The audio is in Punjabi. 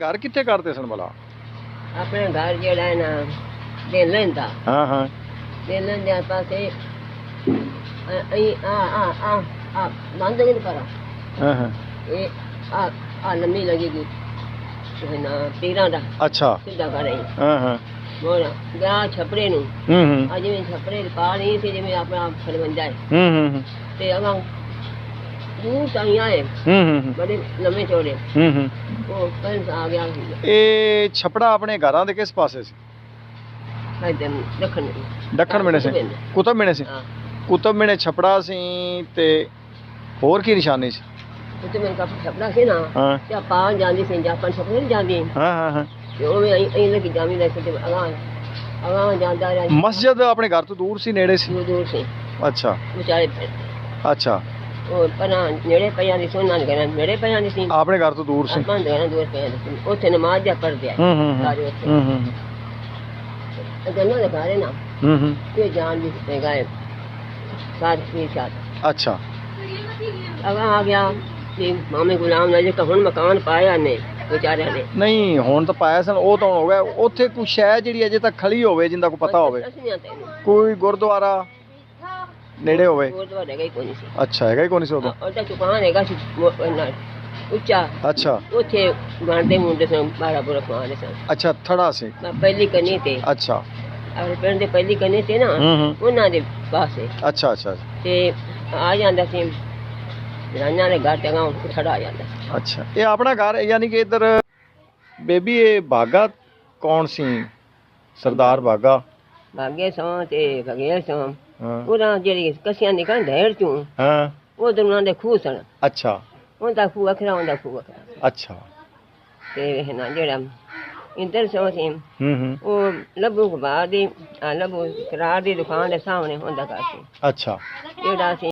ਘਰ ਕਿੱਥੇ ਕਰਦੇ ਸਨ ਭਲਾ? ਆਪਣੇ ਘਰ ਜਿਹੜਾ ਹੈ ਨਾ ਦੇ ਲੈਂਦਾ। ਹਾਂ ਹਾਂ। ਦੇ ਲੈਂਦੇ ਪਾਸੇ ਅਈ ਆ ਆ ਆ ਆ ਮੰਦ ਨਹੀਂ ਕਰਾ ਹਾਂ ਹਾਂ। ਇਹ ਆ ਆ ਲੰਮੀ ਲੱਗੇਗੀ। ਨਾ ਤੀਰਾਂ ਦਾ। ਅੱਛਾ। ਸਿੱਧਾ ਕਰ ਹਾਂ ਹਾਂ। ਬੋਲ ਗਿਆ ਛਪੜੇ ਨੂੰ। ਹੂੰ ਹੂੰ। ਆ ਜਿਵੇਂ ਛਪੜੇ ਪਾ ਨਹੀਂ ਸੀ ਜਿਵੇਂ ਆਪਣਾ ਹੈ ਹੂੰ ਹੂੰ ਹੂੰ। ਤੇ ਅਗਾਂ ਦੂਰ ਤਾਈਂ ਆਏ ਹੂੰ ਹੂੰ। ਬੜੇ ਲੰਮੇ ਚੌੜੇ। ਹੂੰ ਹੂੰ। ਉਹ ਕੰਸ ਆ ਗਿਆ ਇਹ ਛਪੜਾ ਆਪਣੇ ਘਰਾਂ ਦੇ ਕਿਸ ਪਾਸੇ ਸੀ? ਹਾਇਦੇ ਦੱਖਣ ਦੱਖਣ ਮਿਣੇ ਸੀ। ਕੁਤਬ ਮਿਣੇ ਸੀ। ਹਾਂ। ਕੁਤਬ ਮਿਣੇ ਛਪੜਾ ਸੀ ਤੇ ਹੋਰ ਕੀ ਨਿਸ਼ਾਨੀ ਸੀ? ਉੱਤੇ ਮੇਰੇ ਕਾਫੀ ਛਪੜਾ ਸੀ ਨਾ ਹਾਂ। ਤੇ ਆਪਾਂ ਜਾਂਦੀ ਸੀ ਜਾਪਨ ਛਪੜੇ ਨਹੀਂ ਜਾਂਦੀ। ਹਾਂ ਹਾਂ ਹਾਂ। ਤੇ ਉਹ ਮੈਂ ਅਹੀਂ ਲੱਗੀ ਜਾਵੀ ਲੈ ਸੀ ਤੇ ਅਗਾਂ ਅਗਾਂ ਜਾਂਦਾ ਰਿਹਾ। ਮਸਜਿਦ ਆਪਣੇ ਘਰ ਤੋਂ ਦੂਰ ਸੀ ਨੇੜੇ ਸੀ? ਦੂਰ ਦੂਰ ਸੀ। ਅੱਛਾ। ਵਿਚਾਰੇ ਅੱਛਾ। ਉਹ ਪਰਾਂ ਨੇੜੇ ਪਿਆਂ ਦੀ ਸੋਨਾ ਨੇ ਕਹਿੰਦਾ ਨੇੜੇ ਪਿਆਂ ਦੀ ਸੀ। ਆਪਣੇ ਘਰ ਤੋਂ ਦੂਰ ਸੀ। ਆਪਾਂ ਦੇ ਨਾ ਦੂਰ ਪਿਆਂ ਦੀ ਸੀ। ਉੱਥੇ ਨਮਾਜ਼ ਜਾ ਪੜਦੇ ਆ। ਹੂੰ ਹੂੰ ਹੂੰ। ਸਾਰੇ ਉੱਥੇ। ਹੂੰ ਹੂੰ ਗੱਲਾਂ ਦੇ ਘਰੇ ਨਾ ਹੂੰ ਹੂੰ। ਤੇ ਜਾਨ ਵੀ ਤੇ ਗਏ ਸਾਰ ਕੀ ਸ਼ਾਦ। ਅੱਛਾ। ਅਗਾਂ ਆ ਗਿਆ ਕਿ ਮਾਮੇ ਗੁਲਾਮ ਨੇ ਜੇ ਹੁਣ ਮਕਾਨ ਪਾਇਆ ਨੇ ਵਿਚਾਰਿਆਂ ਨੇ। ਨਹੀਂ ਹੁਣ ਤਾਂ ਪਾਇਆ ਸਨ ਉਹ ਤਾਂ ਹੁਣ ਹੋ ਗਿਆ। ਉੱਥੇ ਕੋਈ ਸ਼ੈ ਜਿਹੜੀ ਅਜੇ ਤੱਕ ਖਲੀ ਹੋਵੇ ਜਿੰਦਾ ਕੋਈ ਪਤਾ ਹੋਵੇ। ਅਸੀਂ ਨਹੀਂ ਆਤੇ ਕੋਈ ਗੁਰਦੁਆਰਾ ਨੇੜੇ ਹੋਵੇ? ਗੁਰਦੁਆਰੇ ਗਈ ਕੋਈ ਨਹੀਂ ਸੀ। ਅੱਛਾ ਹੈਗਾ ਹੀ ਕੋਈ ਨਹੀਂ ਸੀ ਉਦੋਂ? ਉਹ ਤਾਂ ਚੁਕਾਨ ਹੈਗਾ ਸੀ ਉਹ ਉੱਚਾ। ਅੱਛਾ। ਉੱਥੇ ਗਾਂਡੇ ਮੁੰਡੇ ਸਨ ਬਾਰਾ ਬੁਰਾ ਖਵਾਣੇ ਸਨ। ਅੱਛਾ ਥੜਾ ਸੀ। ਮੈਂ ਪਹਿਲੀ ਕੰਨੀ ਤੇ। ਅੱਛਾ। ਆਪਣੇ ਪਿੰਡ ਦੇ ਪਹਿਲੀ ਕੰਨੀ ਤੇ ਨਾ ਹੂੰ ਹੂੰ। ਉਹਨਾਂ ਦੇ ਪਾਸੇ ਅੱਛਾ ਅੱਛਾ। ਤੇ ਆ ਜਾਂਦਾ ਸੀ ਰਾਨਾਂ ਦੇ ਘਰ ਤੇ ਗਾਉਂ ਖੜਾ ਆ ਜਾਂਦਾ ਸੀ। ਅੱਛਾ। ਇਹ ਆਪਣਾ ਘਰ ਹੈ, ਯਾਨੀ ਕਿ ਇੱਧਰ ਬੇਬੀ ਇਹ ਬਾਗਾ ਕੌਣ ਸੀ? ਸਰਦਾਰ ਬਾਗਾ ਭਾਗੇ ਸੋਂ ਤੇ ਭਗੇ ਸੋਂ। ਹਾਂ। ਉਹਨਾਂ ਜਿਹੜੀ ਕਸੀਆਂ ਨਿਕਲ ਢੇਰ ਚੋਂ। ਹਾਂ। ਉਹ ਉਹਨਾਂ ਦੇ ਖੂਹ ਸਨ। ਅੱਛਾ। ਉਹਦਾ ਖੂਹ ਵੱਖਰਾ ਉਹਦਾ ਖੂਹ ਵੱਖਰਾ। ਅੱਛਾ। ਤੇ ਇਹ ਨਾ ਜਿਹੜਾ ਇੰਦਰ ਸੋਂ ਸੀ ਹੂੰ ਹੂੰ। ਉਹ ਲੱਭੂ ਕਬਾਰ ਦੀ ਆ ਲੱਭੂ ਕਰਾਰ ਦੀ ਦੁਕਾਨ ਦੇ ਸਾਹਮਣੇ ਹੁੰਦਾ ਘਰ ਸੀ। ਅੱਛਾ। ਜਿਹੜਾ ਸੀ